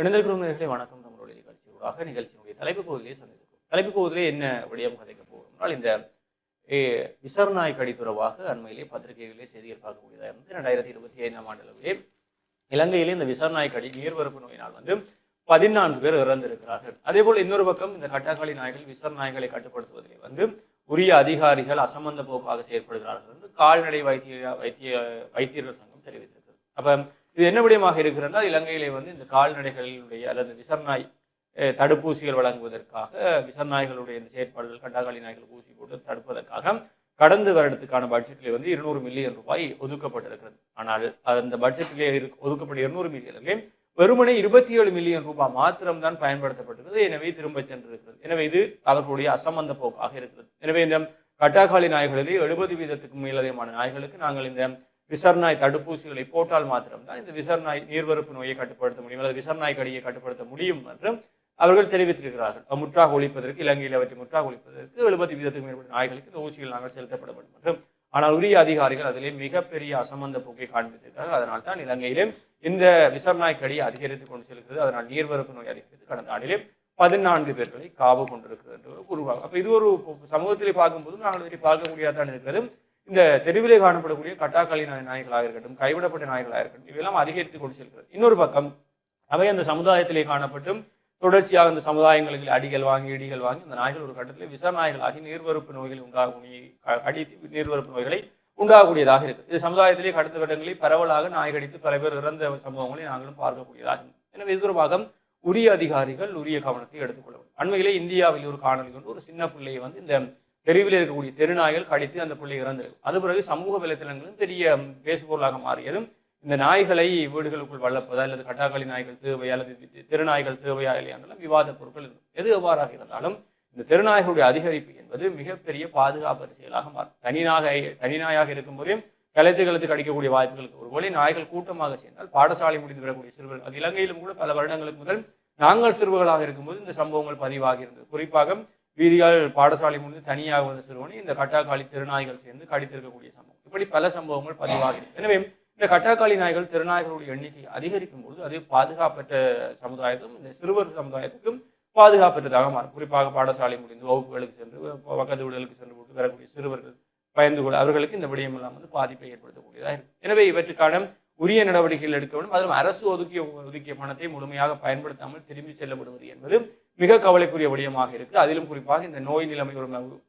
இணைந்திருக்கிறவர்களே வணக்கம். நம்மளுடைய நிகழ்ச்சியூடாக நிகழ்ச்சியினுடைய தலைப்பு பகுதியிலே சந்தித்திருக்கிறோம். தலைப்பு பகுதியிலே என்ன விடயம் கதைக்க போகிறோம்னால் இந்த விசாரணாய் விசாரணை கடித்துறவாக அண்மையிலே பத்திரிகைகளிலே செய்திகள் பார்க்கக்கூடியதாக இருந்து ரெண்டாயிரத்தி இருபத்தி ஐந்தாம் ஆண்டிலே இலங்கையிலே இந்த விசாரணாய் கடி நீர்வரப்பு நோயினால் வந்து பதினான்கு பேர் இறந்திருக்கிறார்கள். அதே போல் இன்னொரு பக்கம் இந்த கட்டாக்காளி நாய்கள் விசாரணாய்களை கட்டுப்படுத்துவதில் கட்டுப்படுத்துவதிலே வந்து உரிய அதிகாரிகள் அசம்பந்த போக்காக செயற்படுகிறார்கள் என்று கால்நடை வைத்திய வைத்திய வைத்தியர்கள் சங்கம் தெரிவித்திருக்கிறது. அப்போ இது என்ன விடயமாக இருக்கிறதா இலங்கையிலே வந்து இந்த கால்நடைகளினுடைய அல்லது விசர்நாய் தடுப்பூசிகள் வழங்குவதற்காக விசர்நாய்களுடைய இந்த செயற்பாடுகள் கட்டாக்காளி நாய்கள் ஊசி போட்டு தடுப்பதற்காக கடந்த வருடத்துக்கான பட்ஜெட்டில் வந்து இருநூறு மில்லியன் ரூபாய் ஒதுக்கப்பட்டிருக்கிறது. ஆனால் அந்த பட்ஜெட்டிலே ஒதுக்கப்பட்ட இருநூறு மில்லியனிலே வெறுமனே இருபத்தி ஏழு மில்லியன் ரூபாய் மாத்திரம்தான் பயன்படுத்தப்பட்டிருக்கிறது. எனவே திரும்ப சென்றிருக்கிறது. எனவே இது அவர்களுடைய அசம்பந்த போக்காக இருக்கிறது. எனவே இந்த கட்டாகாலி நாய்களிலே எழுபது வீதத்துக்கு மேலதிகமான நாய்களுக்கு நாங்கள் இந்த விசர்நாய் தடுப்பூசிகளை போட்டால் மாத்திரம்தான் இந்த விசர்நாய் நீர்வரப்பு நோயை கட்டுப்படுத்த முடியும் அல்லது விசர்நாய் கடியை கட்டுப்படுத்த முடியும் என்றும் அவர்கள் தெரிவித்திருக்கிறார்கள். முற்றாக ஒழிப்பதற்கு இலங்கையில் அவற்றை முற்றாக ஒழிப்பதற்கு எழுபது வீதத்துக்கு மேற்பட்ட நாய்களுக்கு இந்த ஊசிகள் நாங்கள் செலுத்தப்பட வேண்டும் என்றும் ஆனால் உரிய அதிகாரிகள் அதிலே மிகப்பெரிய அசம்பந்த போக்கை காண்பித்திருக்கிறார்கள். அதனால் தான் இலங்கையிலே இந்த விசர்நாய் கடி அதிகரித்துக் கொண்டு செல்கிறது. அதனால் நீர்வரப்பு நோய் அதிகரித்து கடந்த ஆண்டிலே பதினான்கு பேர்களை காவு கொண்டிருக்கிறது என்று ஒரு உருவாகும் அப்போ இது ஒரு சமூகத்திலே பார்க்கும்போது நாங்கள் இதை பார்க்கக்கூடியதான் இருக்கிறது இந்த தெருவிலே காணப்படக்கூடிய கட்டாக்காளி நாய் நாய்களாக இருக்கட்டும் கைவிடப்பட்ட நாய்களாக இருக்கட்டும் இவையெல்லாம் அதிகரித்து கொண்டு செல்கிறது இன்னொரு பக்கம் அவை அந்த சமுதாயத்திலே காணப்பட்டும் தொடர்ச்சியாக அந்த சமுதாயங்களுக்கு அடிகள் வாங்கி இடிகள் வாங்கி அந்த நாய்கள் ஒரு கட்டத்தில் விச நாய்களாகி நீர்வரப்பு நோய்கள் உண்டாகக்கூடிய கடி கடித்து நீர்வரப்பு நோய்களை உண்டாகக்கூடியதாக இருக்குது. இது சமுதாயத்திலே கடந்த இடங்களில் பரவலாக நாய் கடித்து பல பேர் இறந்த சம்பவங்களை நாங்களும் பார்க்கக்கூடியதாக எனவே இது தொடர்பாக உரிய அதிகாரிகள் உரிய கவனத்தை எடுத்துக்கொள்ள வேண்டும். அண்மையிலே இந்தியாவில் ஒரு காணொலி கொண்டு ஒரு சின்ன பிள்ளையை வந்து இந்த தெருவில் இருக்கக்கூடிய தெருநாய்கள் கடித்து அந்த பிள்ளை இறந்தது அது பிறகு சமூக வலைத்தளங்களும் பெரிய பேசுபொருளாக மாறியதும் இந்த நாய்களை வீடுகளுக்குள் வளர்ப்பதா அல்லது கட்டாக்களி நாய்கள் தேவையா அல்லது தெருநாய்கள் தேவையா இல்லையானாலும் விவாத பொருட்கள் இருக்கும். எது எவ்வாறாக இருந்தாலும் இந்த தெருநாய்களுடைய அதிகரிப்பு என்பது மிகப்பெரிய பாதுகாப்பு அரசியலாக மாறும். தனிநாக தனிநாயாக இருக்கும்போதே கலைத்து கலைத்து கடிக்கக்கூடிய வாய்ப்புகளுக்கு ஒருவேளை நாய்கள் கூட்டமாக சேர்ந்தால் பாடசாலை முடிந்து விடக்கூடிய சிறுவர்கள் அது இலங்கையிலும் கூட பல வருடங்களுக்கு முதல் நாங்கள் சிறுவர்களாக இருக்கும்போது இந்த சம்பவங்கள் பதிவாகி இருந்தது. குறிப்பாக வீதியால் பாடசாலை முடிந்து தனியாக வந்த சிறுவனை இந்த கட்டாக்காளி திருநாய்கள் சேர்ந்து கடித்திருக்கக்கூடிய சம்பவம். இப்படி பல சம்பவங்கள் பதிவாகிறது எனவே இந்த கட்டாக்காளி நாய்கள் திருநாய்களுடைய எண்ணிக்கை அதிகரிக்கும் போது அது பாதுகாப்பற்ற சமுதாயத்துக்கும் இந்த சிறுவர் சமுதாயத்துக்கும் பாதுகாப்பற்றதாக மாறும். குறிப்பாக பாடசாலை முடிந்து வகுப்புகளுக்கு சென்று பக்கத்து வீடுகளுக்கு சென்று போட்டு வரக்கூடிய சிறுவர்கள் பயந்து கொள்ள அவர்களுக்கு இந்த விடயம் எல்லாம் வந்து பாதிப்பை ஏற்படுத்தக்கூடியதாக இருக்கும் எனவே இவற்றுக்கான உரிய நடவடிக்கைகள் எடுக்க வேண்டும். அதிலும் அரசு ஒதுக்கிய ஒதுக்கிய பணத்தை முழுமையாக பயன்படுத்தாமல் திரும்பி செல்லப்படுவது என்பது மிக கவலைக்குரிய விடயமாக இருக்குது அதிலும் குறிப்பாக இந்த நோய் நிலைமை ஒரு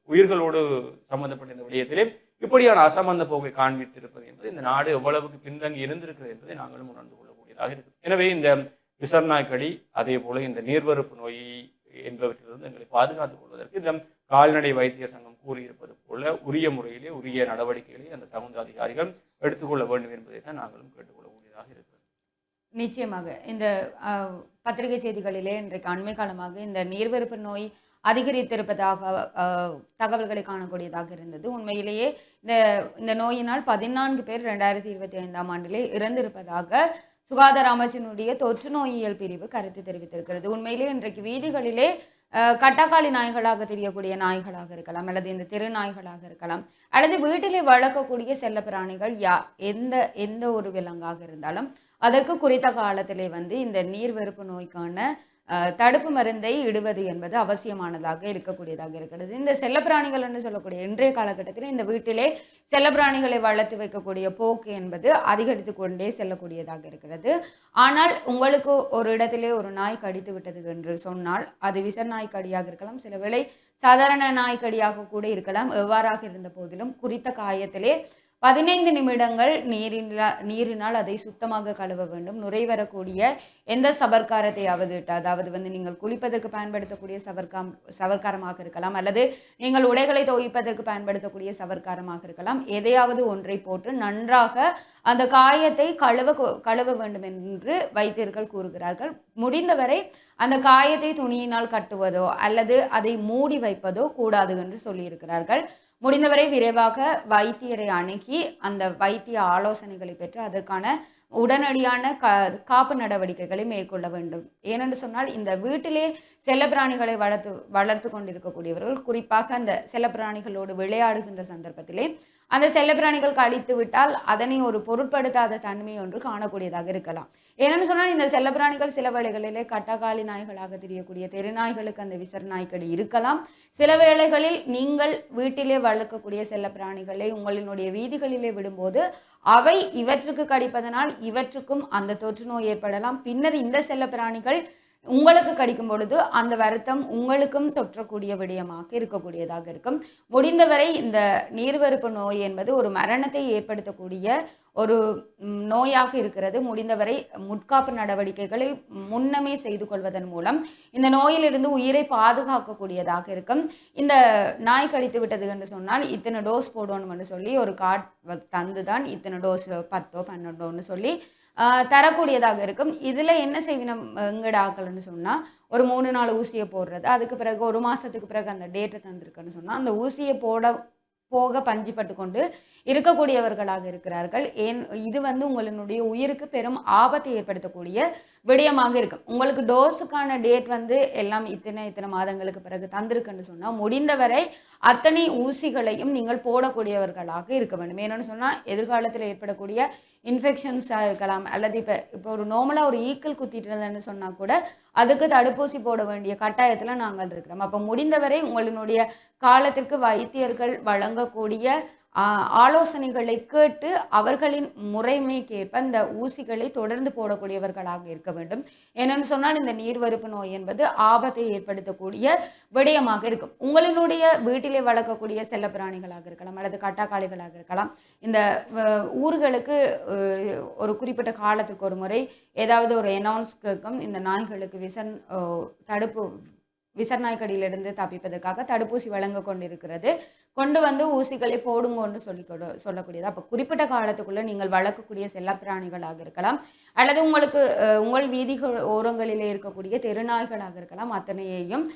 உயிர்களோடு சம்பந்தப்பட்ட இந்த விடயத்திலே இப்படியான அசம்பந்த போக்கை காண்பித்திருப்பது என்பது இந்த நாடு எவ்வளவுக்கு பின்தங்கி இருந்திருக்கிறது என்பதை நாங்களும் உணர்ந்து கொள்ளக்கூடியதாக இருக்குது எனவே இந்த விசர்நாய்க்கடி அதே போல இந்த நீர்வரப்பு நோய் என்பவற்றிலிருந்து எங்களை பாதுகாத்துக் கொள்வதற்கு இந்த கால்நடை வைத்திய சங்கம் கூறியிருப்பது போல உரிய முறையிலே உரிய நடவடிக்கைகளை அந்த தகுந்த அதிகாரிகள் எடுத்துக்கொள்ள வேண்டும் என்பதை தான் நாங்களும் கேட்டுக்கொள்ளக்கூடியதாக இருக்கிறது நிச்சயமாக. இந்த பத்திரிகை செய்திகளிலே இன்றைக்கு அண்மை காலமாக இந்த நீர்வெறுப்பு நோய் அதிகரித்திருப்பதாக தகவல்களை காணக்கூடியதாக இருந்தது. உண்மையிலேயே இந்த இந்த நோயினால் பதினான்கு பேர் ரெண்டாயிரத்தி இருபத்தி ஐந்தாம் ஆண்டிலே இறந்திருப்பதாக சுகாதார அமைச்சினுடைய தொற்று நோயியல் பிரிவு கருத்து தெரிவித்திருக்கிறது. உண்மையிலே இன்றைக்கு வீதிகளிலே கட்டாக்காளி நாய்களாக தெரியக்கூடிய நாய்களாக இருக்கலாம் அல்லது இந்த தெரு நாய்களாக இருக்கலாம் அல்லது வீட்டிலே வளர்க்கக்கூடிய செல்லப்பிராணிகள் யா எந்த எந்த ஒரு விலங்காக இருந்தாலும் அதற்கு குறித்த காலத்திலே வந்து இந்த நீர்வெறுப்பு நோய்க்கான தடுப்பு மருந்தை இடுவது என்பது அவசியமானதாக இருக்கக்கூடியதாக இருக்கிறது. இந்த செல்லப்பிராணிகள் என்று சொல்லக்கூடிய இன்றைய காலகட்டத்தில் இந்த வீட்டிலே செல்லப்பிராணிகளை வளர்த்து வைக்கக்கூடிய போக்கு என்பது அதிகரித்து கொண்டே செல்லக்கூடியதாக இருக்கிறது. ஆனால் உங்களுக்கு ஒரு இடத்திலே ஒரு நாய் கடித்து விட்டது என்று சொன்னால் அது விச நாய் கடியாக இருக்கலாம். சில வேளை சாதாரண நாய்க்கடியாக கூட இருக்கலாம். எவ்வாறாக இருந்த போதிலும் குறித்த காயத்திலே பதினைந்து நிமிடங்கள் நீரினால் நீரினால் அதை சுத்தமாக கழுவ வேண்டும். நுரை வரக்கூடிய எந்த சவர்க்காரத்தையாவது அதாவது வந்து நீங்கள் குளிப்பதற்கு பயன்படுத்தக்கூடிய சவர்க்காம் சவர்க்காரமாக இருக்கலாம் அல்லது நீங்கள் உடைகளை துவைப்பதற்கு பயன்படுத்தக்கூடிய சவர்க்காரமாக இருக்கலாம். எதையாவது ஒன்றை போட்டு நன்றாக அந்த காயத்தை கழுவ கழுவ வேண்டும் என்று வைத்தியர்கள் கூறுகிறார்கள். முடிந்தவரை அந்த காயத்தை துணியினால் கட்டுவதோ அல்லது அதை மூடி வைப்பதோ கூடாது என்று சொல்லியிருக்கிறார்கள். முடிந்தவரை விரைவாக வைத்தியரை அணுகி அந்த வைத்திய ஆலோசனைகளை பெற்று அதற்கான உடனடியான க காப்பு நடவடிக்கைகளை மேற்கொள்ள வேண்டும். ஏனென்று சொன்னால் இந்த வீட்டிலே செல்லப்பிராணிகளை வளர்த்து வளர்த்து கொண்டிருக்கக்கூடியவர்கள் குறிப்பாக அந்த செல்லப்பிராணிகளோடு விளையாடுகின்ற சந்தர்ப்பத்திலே அந்த செல்லப்பிராணிகள் கழித்து விட்டால் அதனை ஒரு பொருட்படுத்தாத தன்மை ஒன்று காணக்கூடியதாக இருக்கலாம். ஏன்னு சொன்னால் இந்த செல்லப்பிராணிகள் சில வேளைகளிலே கட்டகாலி நாய்களாக தெரியக்கூடிய தெருநாய்களுக்கு அந்த விசர் நாய்க்கடி இருக்கலாம். சில வேளைகளில் நீங்கள் வீட்டிலே வளர்க்கக்கூடிய செல்லப்பிராணிகளை உங்களினுடைய வீதிகளிலே விடும்போது அவை இவற்றுக்கு கடிப்பதனால் இவற்றுக்கும் அந்த தொற்று நோய் ஏற்படலாம். பின்னர் இந்த செல்லப்பிராணிகள் உங்களுக்கு கடிக்கும் பொழுது அந்த வருத்தம் உங்களுக்கும் தொற்றக்கூடிய விடயமாக இருக்கக்கூடியதாக இருக்கும். முடிந்தவரை இந்த நீர்வருப்பு நோய் என்பது ஒரு மரணத்தை ஏற்படுத்தக்கூடிய ஒரு நோயாக இருக்கிறது. முடிந்தவரை முட்காப்பு நடவடிக்கைகளை முன்னமே செய்து கொள்வதன் மூலம் இந்த நோயிலிருந்து உயிரை பாதுகாக்கக்கூடியதாக இருக்கும். இந்த நாய் கடித்து விட்டது என்று சொன்னால் இத்தனை டோஸ் போடணும்னு சொல்லி ஒரு கார்டு தந்து தான் இத்தனை டோஸ் பத்தோ பன்னெண்டோன்னு சொல்லி தரக்கூடியதாக இருக்கும். இதில் என்ன செய்வினம் எங்கட ஆக்கலன்னு சொன்னால் ஒரு மூணு நாலு ஊசியை போடுறது. அதுக்கு பிறகு ஒரு மாதத்துக்கு பிறகு அந்த டேட்டை தந்திருக்குன்னு சொன்னால் அந்த ஊசியை போட போக பஞ்சிப்பட்டு கொண்டு இருக்கக்கூடியவர்களாக இருக்கிறார்கள். ஏன் இது வந்து உங்களுடைய உயிருக்கு பெரும் ஆபத்தை ஏற்படுத்தக்கூடிய விடயமாக இருக்கும். உங்களுக்கு டோஸுக்கான டேட் வந்து எல்லாம் இத்தனை இத்தனை மாதங்களுக்கு பிறகு தந்திருக்குன்னு சொன்னால் முடிந்தவரை அத்தனை ஊசிகளையும் நீங்கள் போடக்கூடியவர்களாக இருக்க வேண்டும். ஏன்னு சொன்னால் எதிர்காலத்தில் ஏற்படக்கூடிய இன்ஃபெக்ஷன்ஸாக இருக்கலாம் அல்லது இப்போ இப்போ ஒரு நார்மலாக ஒரு ஈக்கள் குத்திட்டு இருந்தேன்னு சொன்னால் கூட அதுக்கு தடுப்பூசி போட வேண்டிய கட்டாயத்தில் நாங்கள் இருக்கிறோம். அப்போ முடிந்தவரை உங்களினுடைய காலத்திற்கு வைத்தியர்கள் வழங்கக்கூடிய ஆலோசனைகளை கேட்டு அவர்களின் முறைமைக்கேற்ப இந்த ஊசிகளை தொடர்ந்து போடக்கூடியவர்களாக இருக்க வேண்டும். என்னென்னு சொன்னால் இந்த நீர்வருப்பு நோய் என்பது ஆபத்தை ஏற்படுத்தக்கூடிய விடயமாக இருக்கும். உங்களினுடைய வீட்டிலே வளர்க்கக்கூடிய செல்லப்பிராணிகளாக இருக்கலாம் அல்லது கட்டாக்காளிகளாக இருக்கலாம். இந்த ஊர்களுக்கு ஒரு குறிப்பிட்ட காலத்துக்கு ஒரு முறை ஏதாவது ஒரு அனௌன்ஸ் கேட்கும். இந்த நாய்களுக்கு விசன் தடுப்பு விசர்நாய்க்கடியிலிருந்து தப்பிப்பதற்காக தடுப்பூசி வழங்க கொண்டிருக்கிறது. கொண்டு வந்து ஊசிகளை போடுங்கன்னு சொல்லி சொல்லக்கூடியது. அப்போ குறிப்பிட்ட காலத்துக்குள்ளே நீங்கள் வளர்க்கக்கூடிய செல்லப்பிராணிகளாக இருக்கலாம். அல்லது உங்களுக்கு உங்கள் வீதிகள் ஓரங்களிலே இருக்கக்கூடிய தெருநாய்களாக இருக்கலாம். அத்தனையையும்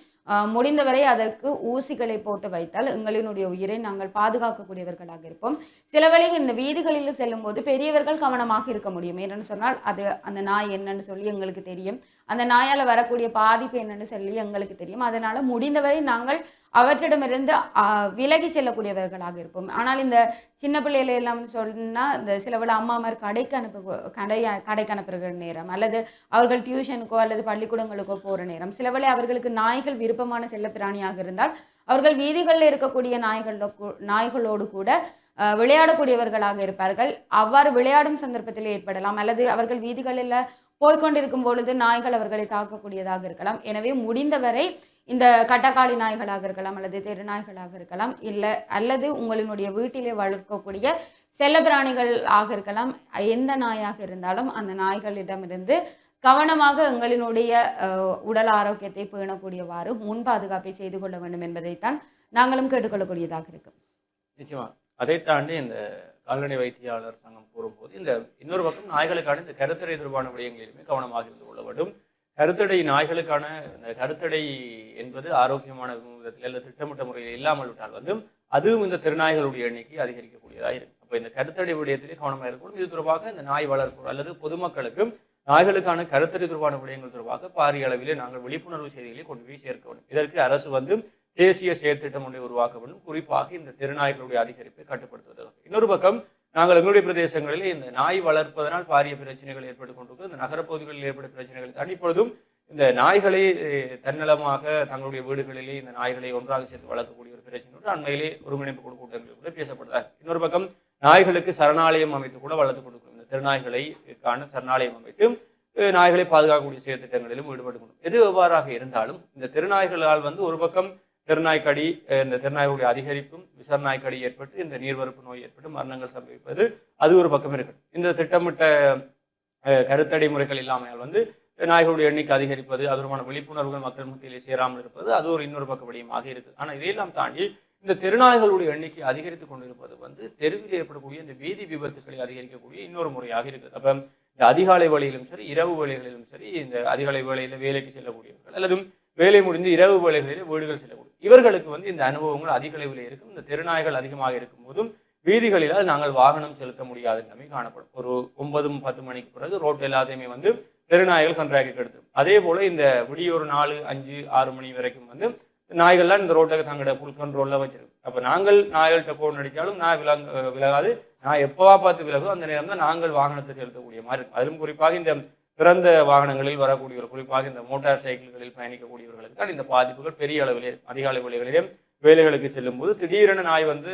முடிந்தவரை அதற்கு ஊசிகளை போட்டு வைத்தால் எங்களினுடைய உயிரை நாங்கள் பாதுகாக்கக்கூடியவர்களாக இருப்போம். சில வேளை இந்த வீதிகளில் செல்லும்போது பெரியவர்கள் கவனமாக இருக்க முடியும். என்னென்னு சொன்னால் அது அந்த நாய் என்னன்னு சொல்லி எங்களுக்கு தெரியும். அந்த நாயால் வரக்கூடிய பாதிப்பு என்னன்னு சொல்லி எங்களுக்கு தெரியும். அதனால முடிந்தவரை நாங்கள் அவற்றிடமிருந்து விலகி செல்லக்கூடியவர்களாக இருப்போம். ஆனால் இந்த சின்ன பிள்ளைகளை எல்லாம் சொன்னால் இந்த சில வேளை அம்மாமார் கடைக்கு அனுப்பு கடை கடைக்கு அனுப்புகிற நேரம் அல்லது அவர்கள் டியூஷனுக்கோ அல்லது பள்ளிக்கூடங்களுக்கோ போகிற நேரம். சிலவேளை அவர்களுக்கு நாய்கள் விருப்பமான செல்லப்பிராணியாக இருந்தால் அவர்கள் வீதிகளில் இருக்கக்கூடிய நாய்களோ கூ- நாய்களோடு கூட விளையாடக்கூடியவர்களாக இருப்பார்கள். அவ்வாறு விளையாடும் சந்தர்ப்பத்தில் ஏற்படலாம். அல்லது அவர்கள் வீதிகளில் போய்கொண்டிருக்கும் பொழுது நாய்கள் அவர்களை தாக்கக்கூடியதாக இருக்கலாம். எனவே முடிந்தவரை இந்த கட்டக்காளி நாய்களாக இருக்கலாம் அல்லது தெரு நாய்களாக இருக்கலாம். இல்லை அல்லது உங்களினுடைய வீட்டிலே வளர்க்கக்கூடிய செல்லப்பிராணிகள் ஆக இருக்கலாம். எந்த நாயாக இருந்தாலும் அந்த நாய்களிடமிருந்து கவனமாக எங்களினுடைய உடல் ஆரோக்கியத்தை பேணக்கூடியவாறு முன் பாதுகாப்பை செய்து கொள்ள வேண்டும் என்பதைத்தான் நாங்களும் கேட்டுக்கொள்ளக்கூடியதாக இருக்கும். நிச்சயமா. அதை தாண்டி இந்த கால்நடை வைத்தியாளர் சங்கம் கூறும்போது இந்த இன்னொரு பக்கம் நாய்களுக்கான இந்த கருத்தடை தொடர்பான விடயங்களிலுமே கவனமாக இருந்து கொள்ள வேண்டும். கருத்தடை நாய்களுக்கான இந்த கருத்தடை என்பது ஆரோக்கியமான விதத்தில் அல்லது திட்டமிட்ட முறையில் இல்லாமல் விட்டால் வந்து அதுவும் இந்த திருநாய்களுடைய எண்ணிக்கை அதிகரிக்கக்கூடியதாக இருக்கும். அப்போ இந்த கருத்தடை விடயத்திலே கவனமாக இருக்கணும் இது தொடர்பாக இந்த நாய் வளர்ப்பு அல்லது பொதுமக்களுக்கும் நாய்களுக்கான கருத்தடை தொடர்பான விடயங்கள் தொடர்பாக பாரிய அளவிலே நாங்கள் விழிப்புணர்வு செய்திகளை கொண்டு போய் சேர்க்க வேண்டும். இதற்கு அரசு வந்து தேசிய செயற்திட்டம் ஒன்றை உருவாக்க வேண்டும் குறிப்பாக இந்த தெருநாய்களுடைய அதிகரிப்பை கட்டுப்படுத்துவதற்கு இன்னொரு பக்கம் நாங்கள் எங்களுடைய பிரதேசங்களில் இந்த நாய் வளர்ப்பதனால் பாரிய பிரச்சனைகள் ஏற்பட்டு கொண்டிருக்கும் இந்த நகரப்பகுதிகளில் ஏற்படும் பிரச்சனைகளை தாண்டி இப்பொழுதும் இந்த நாய்களை தன்னலமாக தங்களுடைய வீடுகளிலே இந்த நாய்களை ஒன்றாக சேர்த்து வளர்க்கக்கூடிய ஒரு பிரச்சனை அண்மையிலே ஒருங்கிணைப்பு குழு கூட்டங்களில் கூட பேசப்படுறார் இன்னொரு பக்கம் நாய்களுக்கு சரணாலயம் அமைத்து கூட வளர்த்து கொடுக்கும் இந்த திருநாய்களை காண சரணாலயம் அமைத்து நாய்களை பாதுகாக்கக்கூடிய செயற்திட்டங்களிலும் ஈடுபட்டு கொண்டு எது எவ்வாறாக இருந்தாலும் இந்த திருநாய்களால் வந்து ஒரு பக்கம் தெருநாய்க்கடி இந்த தெருநாய்களுடைய அதிகரிப்பும் விசர்நாய்க்கடி ஏற்பட்டு இந்த நீர்வரப்பு நோய் ஏற்பட்டு மரணங்கள் சம்பவிப்பது அது ஒரு பக்கம் இருக்கட்டும் இந்த திட்டமிட்ட கருத்தடை முறைகள் இல்லாமல் வந்து நாய்களுடைய எண்ணிக்கை அதிகரிப்பது அதற்கான விழிப்புணர்வுகள் மக்கள் மத்தியிலே சேராமல் இருப்பது அது ஒரு இன்னொரு பக்க விடயமாக இருக்குது ஆனால் இதையெல்லாம் தாண்டி இந்த தெருநாய்களுடைய எண்ணிக்கை அதிகரித்து கொண்டிருப்பது வந்து தெருவில் ஏற்படக்கூடிய இந்த வீதி விபத்துக்களை அதிகரிக்கக்கூடிய இன்னொரு முறையாக இருக்குது அப்போ இந்த அதிகாலை வழியிலும் சரி இரவு வழிகளிலும் சரி இந்த அதிகாலை வேலையில் வேலைக்கு செல்லக்கூடியவர்கள் அல்லது வேலை முடிந்து இரவு வேளைகளில் வீடுகள் செல்லக்கூடிய இவர்களுக்கு வந்து இந்த அனுபவங்கள் அதிக அளவில் இருக்கும். இந்த தெருநாய்கள் அதிகமாக இருக்கும் போதும் வீதிகளிலால் நாங்கள் வாகனம் செலுத்த முடியாத நிலைமை காணப்படும். ஒரு ஒன்பது பத்து மணிக்கு பிறகு ரோட்டு எல்லாத்தையுமே வந்து தெருநாய்கள் கன்றாக்கி கெடுத்துடும் அதே போல இந்த விடிய ஒரு நாலு அஞ்சு ஆறு மணி வரைக்கும் வந்து நாய்கள்லாம் இந்த ரோட்டை தங்களோட ஃபுல் கண்ட்ரோலில் வச்சிருக்கு அப்போ நாங்கள் நாய்கள்கிட்ட போன் அடித்தாலும் நாய் விலங்கு விலகாது. நான் எப்போவா பார்த்து விலகும் அந்த நேரம் தான் நாங்கள் வாகனத்தை செலுத்தக்கூடிய மாதிரி இருக்கும். அதிலும் குறிப்பாக இந்த பிறந்த வாகனங்களில் வரக்கூடியவர் குறிப்பாக இந்த மோட்டார் சைக்கிள்களில் பயணிக்கக்கூடியவர்களுக்கு தான் இந்த பாதிப்புகள் பெரிய அளவிலே அதிக வேளைகளிலே வேலைகளுக்கு செல்லும் போது திடீரென நாய் வந்து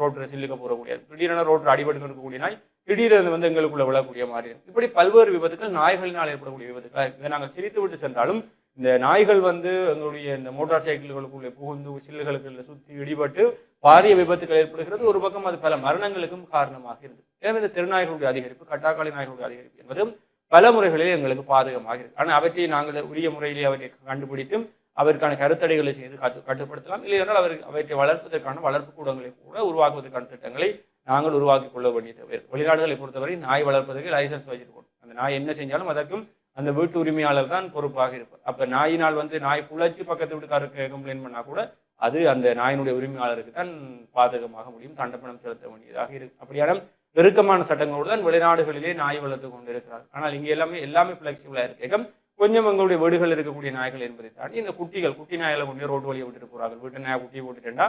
ரோட்டில் சில்லுக்க போகக்கூடியது திடீரென ரோட்டில் அடிபட்டு இருக்கக்கூடிய நாய் திடீரென வந்து எங்களுக்குள்ள விழக்கூடிய மாதிரி இப்படி பல்வேறு விபத்துக்கள் நாய்களினால் ஏற்படக்கூடிய விபத்துக்கள் இதை நாங்கள் சிரித்து விட்டு சென்றாலும் இந்த நாய்கள் வந்து எங்களுடைய இந்த மோட்டார் சைக்கிள்களுக்குள்ளே புகுந்து சில்லுகளுக்குள்ள சுற்றி இடிபட்டு பாரிய விபத்துகள் ஏற்படுகிறது. ஒரு பக்கம் அது பல மரணங்களுக்கும் காரணமாக இருக்கு எனவே இந்த திருநாய்களுடைய அதிகரிப்பு கட்டாக்காளி நாய்களுடைய அதிகரிப்பு என்பது பல முறைகளில் எங்களுக்கு பாதகமாக இருக்கு. ஆனால் அவற்றை நாங்கள் உரிய முறையிலே அவற்றை கண்டுபிடித்தும் அவருக்கான கருத்தடைகளை செய்து கட்டு கட்டுப்படுத்தலாம். இல்லையென்றால் அவர் அவற்றை வளர்ப்பதற்கான வளர்ப்பு கூடங்களை கூட உருவாக்குவதற்கான திட்டங்களை நாங்கள் உருவாக்கி கொள்ள வேண்டியது வெளிநாடுகளை பொறுத்தவரை நாய் வளர்ப்பதற்கு லைசன்ஸ் வச்சிருக்கணும் அந்த நாய் என்ன செஞ்சாலும் அதற்கும் அந்த வீட்டு உரிமையாளர் தான் பொறுப்பாக இருப்பார். அப்போ நாயினால் வந்து நாய் புழச்சி பக்கத்து வீட்டுக்காரருக்கு கம்ப்ளைண்ட் பண்ணால் கூட அது அந்த நாயினுடைய உரிமையாளருக்கு தான் பாதகமாக முடியும். தண்டப்பணம் செலுத்த வேண்டியதாக இருக்கு. அப்படியான நெருக்கமான சட்டங்களோடு தான் வெளிநாடுகளிலே நாய் வளர்த்து கொண்டிருக்கிறார். ஆனால் இங்கே எல்லாமே எல்லாமே ஃபிளெக்சிபிளாக இருக்கு. கொஞ்சம் எங்களுடைய வீடுகள் இருக்கக்கூடிய நாய்கள் என்பதை தாண்டி இந்த குட்டிகள் குட்டி நாயில கொண்டு போய் ரோட்டு வழியை விட்டுட்டு போகிறார்கள் வீட்டு நாயை குட்டியை போட்டுட்டேன்னா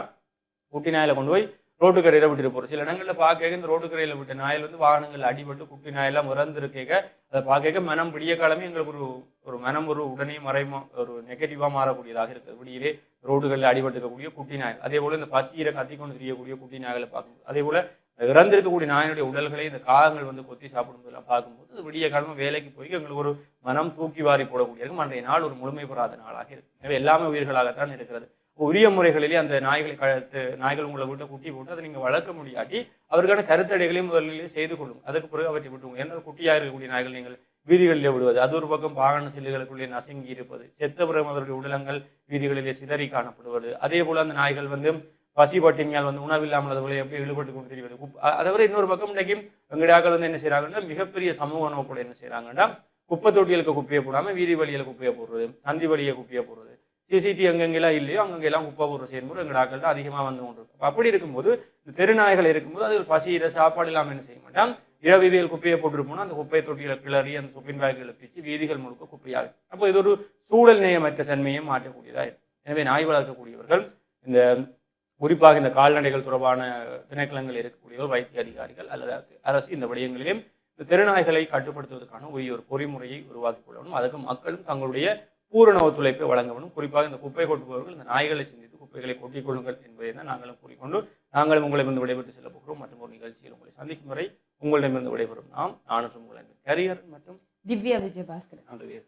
குட்டி நாயில கொண்டு போய் ரோட்டு கரையில் விட்டுட்டு போகிறோம் சில இடங்களில் பார்க்க இந்த ரோட்டு கரையில் விட்ட நாயில் வந்து வாகனங்கள் அடிபட்டு குட்டி நாயெல்லாம் இறந்துருக்கேக்க அதை பார்க்க மனம் விடிய காலமே எங்களுக்கு ஒரு ஒரு மனம் ஒரு உடனே மறைமா ஒரு நெகட்டிவாக மாறக்கூடியதாக இருக்குது. விடியிலே ரோடுகளில் அடிபட்டுக்கக்கூடிய குட்டி நாய்கள் அதே போல் இந்த பசியில கத்திக்கொண்டு தெரியக்கூடிய குட்டி நாய்களை பார்க்கணும் அதே போல் இறந்திருக்கக்கூடிய நாயினுடைய உடல்களை இந்த காகங்கள் வந்து கொத்தி சாப்பிடும்போதெல்லாம் பார்க்கும்போது அது விடிய காலமாக வேலைக்கு போய் எங்களுக்கு ஒரு மனம் தூக்கி வாரி போடக்கூடிய இருக்கும். அன்றைய நாள் ஒரு முழுமை பெறாத நாளாக இருக்கு. எனவே எல்லாமே உயிர்களாகத்தான் இருக்கிறது. உரிய முறைகளிலே அந்த நாய்களை கழுத்து நாய்கள் உங்களை விட்டு குட்டி போட்டு அதை நீங்கள் வளர்க்க முடியாட்டி அவருக்கான கருத்தடைகளையும் முதலிலே செய்து கொள்ளும் அதுக்கு பிறகு அவற்றை விட்டுவோம் ஏன்னா குட்டியாக இருக்கக்கூடிய நாய்கள் நீங்கள் வீதிகளிலே விடுவது அது ஒரு பக்கம் வாகன சில்லுகளுக்குள்ளே நசுங்கி இருப்பது செத்த பிறகு அதனுடைய உடலங்கள் வீதிகளிலே சிதறி காணப்படுவது. அதே போல் அந்த நாய்கள் வந்து பசி பட்டினியால் வந்து உணவில்லாமல் அதுகளை எப்படி ஈடுபட்டு கொண்டு தெரிவது அதை தவிர இன்னொரு பக்கம் இன்றைக்கு வெங்கடாக்கள் வந்து என்ன செய்கிறாங்கன்னா மிகப்பெரிய சமூக நோக்கோட என்ன செய்கிறாங்கன்னா குப்பை தொட்டிகளுக்கு குப்பையை போடாமல் வீதி வழியில் குப்பையை போடுறது சந்தி வழியை குப்பையை போடுறது சிசிடி எங்கெங்கெல்லாம் இல்லையோ அங்கங்கெல்லாம் குப்பை போடுற செயல்முறை எங்கடாக்கள் தான் அதிகமாக வந்து கொண்டு இருக்கும் அப்படி இருக்கும்போது இந்த தெருநாய்கள் இருக்கும்போது அது பசியில சாப்பாடு இல்லாமல் என்ன செய்ய மாட்டான் இரவிவியல் குப்பையை போட்டுட்டு அந்த குப்பை தொட்டியில கிளறி அந்த சுப்பின் பேக்குகளை பிச்சு வீதிகள் முழுக்க குப்பையாகும் அப்போ இது ஒரு சூழல் நேயமற்ற தன்மையை மாற்றக்கூடியதாக இருக்கும் எனவே நாய் வளர்க்கக்கூடியவர்கள் இந்த குறிப்பாக இந்த கால்நடைகள் தொடர்பான திணைக்களங்கள் இருக்கக்கூடியவர் வைத்திய அதிகாரிகள் அல்லது அரசு இந்த விடயங்களிலும் இந்த தெருநாய்களை கட்டுப்படுத்துவதற்கான உரிய ஒரு பொறிமுறையை உருவாக்கி கொள்ளணும். அதுக்கு மக்களும் தங்களுடைய பூரண ஒத்துழைப்பை வழங்க வேண்டும். குறிப்பாக இந்த குப்பை கொட்டுபவர்கள் இந்த நாய்களை சிந்தித்து குப்பைகளை கொட்டிக் கொள்ளுங்கள் என்பதை தான் நாங்களும் கூறிக்கொண்டு நாங்களும் உங்களிடமிருந்து விடைபெற்று செல்ல போகிறோம். மற்றும் ஒரு நிகழ்ச்சியில் உங்களை சந்திக்கும் வரை உங்களிடமிருந்து விடைபெறும் நாம் நானும் உங்கள் கரியர் மற்றும் திவ்யா விஜயபாஸ்கர். நன்றி.